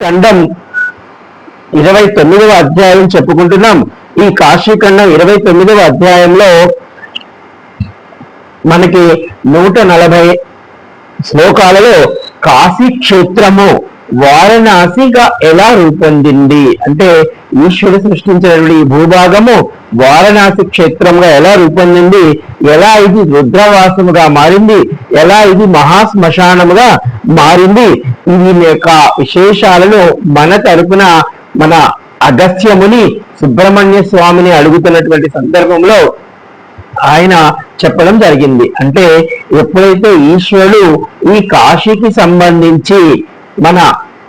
ఖండం ఇరవై తొమ్మిదవ అధ్యాయం చెప్పుకుంటున్నాం. ఈ కాశీఖండం ఇరవై తొమ్మిదవ అధ్యాయంలో మనకి నూట నలభై శ్లోకాలలో కాశీ క్షేత్రము వారణాసిగా ఎలా రూపొందింది? అంటే ఈశ్వరుడు సృష్టించినటువంటి ఈ భూభాగము వారణాసి క్షేత్రంగా ఎలా రూపొందింది? ఎలా ఇది రుద్రవాసముగా మారింది? ఎలా ఇది మహాశ్మశానముగా మారింది. ఇది యొక్క విశేషాలను మన తరపున మన అగస్త్యముని సుబ్రహ్మణ్య స్వామిని అడుగుతున్నటువంటి సందర్భంలో ఆయన చెప్పడం జరిగింది. అంటే ఎప్పుడైతే ఈశ్వరుడు ఈ కాశీకి సంబంధించి మన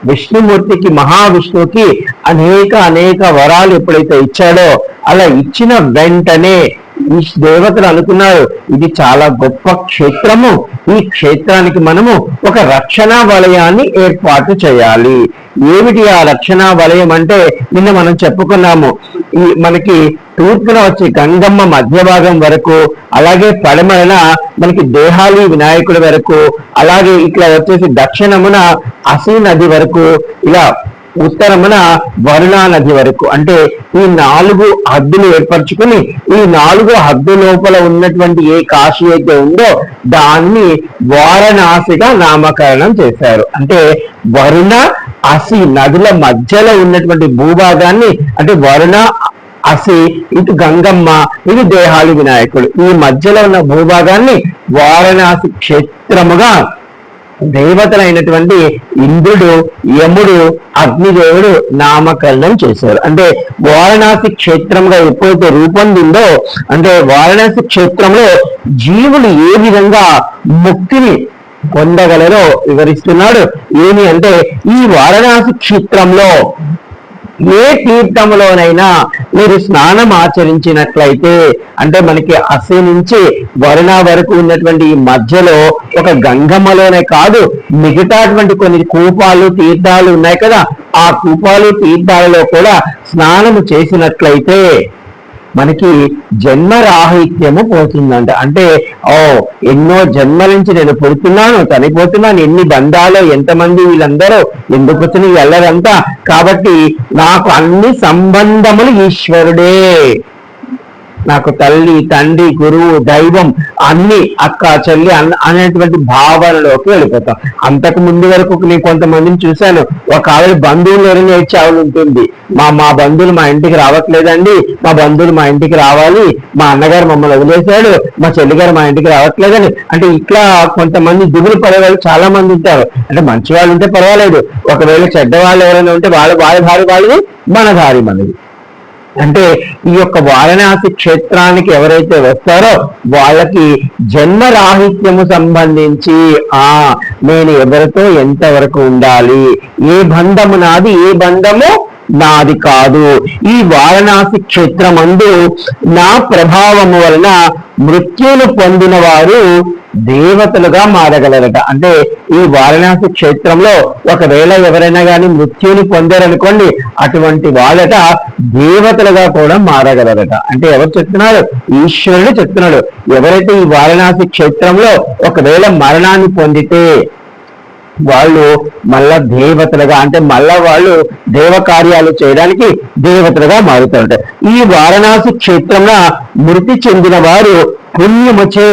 విష్ణుమూర్తికి మహావిష్ణువుకి అనేక అనేక వరాలు ఎప్పుడైతే ఇచ్చాడో అలా ఇచ్చిన వెంటనే ఈ దేవతలు అనుకున్నారు. ఇది చాలా గొప్ప క్షేత్రము. ఈ క్షేత్రానికి మనము ఒక రక్షణా వలయాన్ని ఏర్పాటు చేయాలి. ఏమిటి ఆ రక్షణా వలయం అంటే? నిన్న మనం చెప్పుకున్నాము. ఈ మనకి తూర్పున వచ్చి గంగమ్మ మధ్య భాగం వరకు అలాగే పడమరన మనకి దేహాలి వినాయకుడి వరకు అలాగే ఇట్లా వచ్చేసి దక్షిణమున అసీ నది వరకు ఇలా ఉత్తరమున వరుణా నది వరకు. అంటే ఈ నాలుగు హద్దులు ఏర్పరచుకుని ఈ నాలుగు హద్దు లోపల ఉన్నటువంటి ఏ కాశీ అయితే ఉందో దాన్ని వారణాసిగా నామకరణం చేశారు. అంటే వరుణ అసి నదుల మధ్యలో ఉన్నటువంటి భూభాగాన్ని అంటే వరుణ అసి ఇటు గంగమ్మ ఇది దేహాలి వినాయకుడు ఈ మధ్యలో ఉన్న భూభాగాన్ని వారణాసి క్షేత్రముగా దేవతలైనటువంటి ఇంద్రుడు యముడు అగ్నిదేవుడు నామకరణం చేశారు. అంటే వారణాసి క్షేత్రంగా ఎప్పుడైతే రూపొందిందో అంటే వారణాసి క్షేత్రంలో జీవులు ఏ విధంగా ముక్తిని పొందగలరో వివరిస్తున్నాడు. ఏమి అంటే ఈ వారణాసి క్షేత్రంలో ఏ తీర్థములోనైనా మీరు స్నానం ఆచరించినట్లయితే అంటే మనకి అసి నుంచి వరుణ వరకు ఉన్నటువంటి ఈ మధ్యలో ఒక గంగమ్మలోనే కాదు మిగతాటువంటి కొన్ని కూపాలు తీర్థాలు ఉన్నాయి కదా ఆ కూపాలు తీర్థాలలో కూడా స్నానము చేసినట్లయితే మనకి జన్మ రాహిత్యము పోతుందంట. అంటే ఓ ఎన్నో జన్మల నుంచి నేను పుడుతున్నాను చనిపోతున్నాను ఎన్ని బంధాలు ఎంతమంది వీళ్ళందరూ ఎందుకు వచ్చిన వెళ్ళరంతా కాబట్టి నాకు అన్ని సంబంధములు ఈశ్వరుడే. నాకు తల్లి తండ్రి గురువు దైవం అన్ని అక్క చెల్లి అన్న అనేటువంటి భావనలోకి వెళ్ళిపోతాం. అంతకు ముందు వరకు నేను కొంతమందిని చూశాను. ఒక ఆవిడ బంధువులు ఎవరైనా ఏడ్చే ఆవిడ ఉంటుంది. మా మా బంధువులు మా ఇంటికి రావట్లేదండి. మా బంధువులు మా ఇంటికి రావాలి. మా అన్నగారు మమ్మల్ని వదిలేశాడు. మా చెల్లిగారు మా ఇంటికి రావట్లేదని. అంటే ఇట్లా కొంతమంది దిగులు పడే వాళ్ళు చాలా మంది ఉంటారు. అంటే మంచి వాళ్ళు ఉంటే పర్వాలేదు. ఒకవేళ చెడ్డ వాళ్ళు ఎవరైనా ఉంటే వాళ్ళ వాళ్ళ భార్య వాళ్ళది మన దారి మనది. అంటే ఈ యొక్క వారణాసి క్షేత్రానికి ఎవరైతే వస్తారో వాళ్ళకి జన్మ రాహిత్యము సంబంధించి ఆ నేను ఎవరితో ఎంతవరకు ఉండాలి? ఏ బంధము నాది? ఏ బంధము నాది కాదు. ఈ వారణాసి క్షేత్రమందు నా ప్రభావము వలన మృత్యును పొందిన వారు దేవతలుగా మారగలరట. అంటే ఈ వారణాసి క్షేత్రంలో ఒకవేళ ఎవరైనా కానీ మృత్యుని పొందారనుకోండి అటువంటి వాళ్ళట దేవతలుగా కూడా మారగలరట. అంటే ఎవరు చెప్తున్నారు? ఈశ్వరుడు చెప్తున్నాడు. ఎవరైతే ఈ వారణాసి క్షేత్రంలో ఒకవేళ మరణాన్ని పొందితే వాళ్ళు మళ్ళా దేవతలుగా అంటే మళ్ళా వాళ్ళు దేవ కార్యాలు చేయడానికి దేవతలుగా మారుతుంటారు ఈ వారణాసి క్షేత్రంలో మృతి చెందిన వారు పుణ్యముచే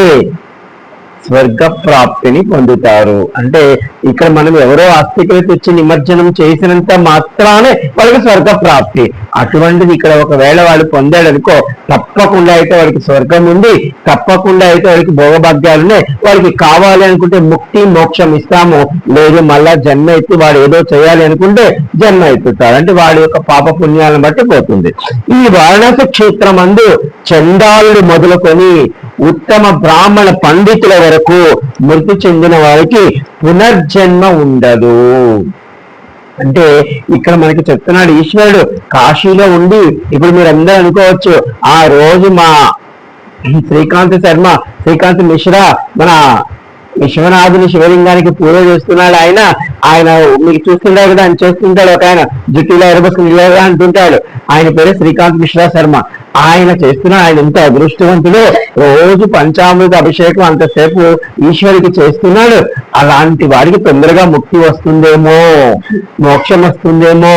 స్వర్గ ప్రాప్తిని పొందుతారు. అంటే ఇక్కడ మనం ఎవరో ఆస్తికులు తెచ్చి నిమజ్జనం చేసినంత మాత్రానే వాళ్ళకి స్వర్గ ప్రాప్తి అటువంటిది ఇక్కడ ఒకవేళ వాళ్ళు పొందాడు అనుకో తప్పకుండా అయితే వాడికి స్వర్గం ఉంది తప్పకుండా అయితే వాడికి భోగభాగ్యాలునే వాళ్ళకి వాడికి కావాలి అనుకుంటే ముక్తి మోక్షం ఇస్తాము. లేదు మళ్ళా జన్మ ఎత్తి వాడు ఏదో చేయాలి అనుకుంటే జన్మ ఎత్తుతారు అంటే వాడి యొక్క పాప పుణ్యాలను బట్టి పోతుంది. ఈ వారణాసి క్షేత్రం అందు చండాలుడు మొదలుకొని ఉత్తమ బ్రాహ్మణ పండితుల వరకు మృతి చెందిన వారికి పునర్జన్మ ఉండదు. అంటే ఇక్కడ మనకి చెప్తున్నాడు ఈశ్వరుడు కాశీలో ఉండి ఇప్పుడు మీరు అందరూ అనుకోవచ్చు ఆ రోజు మా శ్రీకాంత్ శర్మ శ్రీకాంత్ మిశ్రా మన విశ్వనాథుని శివలింగానికి పూజ చేస్తున్నాడు ఆయన. ఆయన మీకు చూస్తుంటారు కదా ఆయన చేస్తుంటాడు ఒక ఆయన జుట్టులో ఎరబసులు అంటుంటాడు. ఆయన పేరు శ్రీకాంత్ మిశ్రా శర్మ. ఆయన చేస్తున్న ఆయన ఎంత అదృష్టవంతుడు రోజు పంచామృత అభిషేకం అంతసేపు ఈశ్వరికి చేస్తున్నాడు. అలాంటి వాడికి తొందరగా ముక్తి వస్తుందేమో మోక్షం వస్తుందేమో.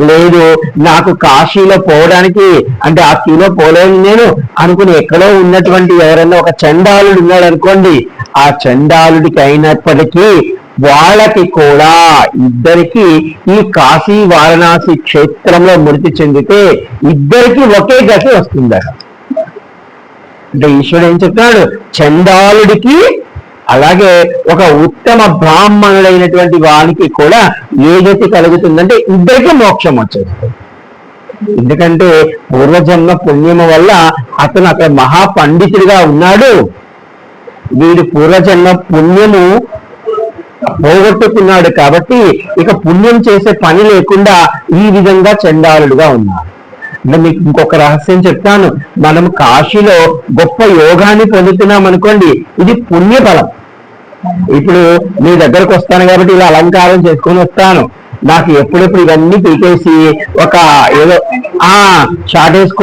లేదు నాకు కాశీలో పోవడానికి అంటే ఆ క్యూలో పోలేను నేను అనుకుని ఎక్కడో ఉన్నటువంటి ఎవరైనా ఒక చండాలుడు ఉన్నాడు అనుకోండి ఆ చండాలుడికి అయినప్పటికీ వాళ్ళకి కూడా ఇద్దరికి ఈ కాశీ వారణాసి క్షేత్రంలో మృతి చెందితే ఇద్దరికి ఒకే గతి వస్తుందట. అంటే ఈశ్వరుడు ఏం చెప్తున్నాడు? చండాలుడికి అలాగే ఒక ఉత్తమ బ్రాహ్మణుడైనటువంటి వానికి కూడా ఏ గతి కలుగుతుందంటే ఇద్దరికి మోక్షం వచ్చేస్తుంది. ఎందుకంటే పూర్వజన్మ పుణ్యము వల్ల అతను అక్కడ మహాపండితుడిగా ఉన్నాడు. వీడి పూర్వజన్మ పుణ్యము పోగొట్టుకున్నాడు కాబట్టి ఇక పుణ్యం చేసే పని లేకుండా ఈ విధంగా చండాలుడుగా ఉన్నాడు అంటే మీకు ఇంకొక రహస్యం చెప్తాను. మనం కాశీలో గొప్ప యోగాన్ని పొందుతున్నాం అనుకోండి ఇది పుణ్యఫలం. ఇప్పుడు మీ దగ్గరకు వస్తాను కాబట్టి ఇలా అలంకారం చేసుకొని వస్తాను. నాకు ఎప్పుడెప్పుడు ఇవన్నీ పీకేసి ఒక ఏదో ఆ షార్ట్ వేసుకో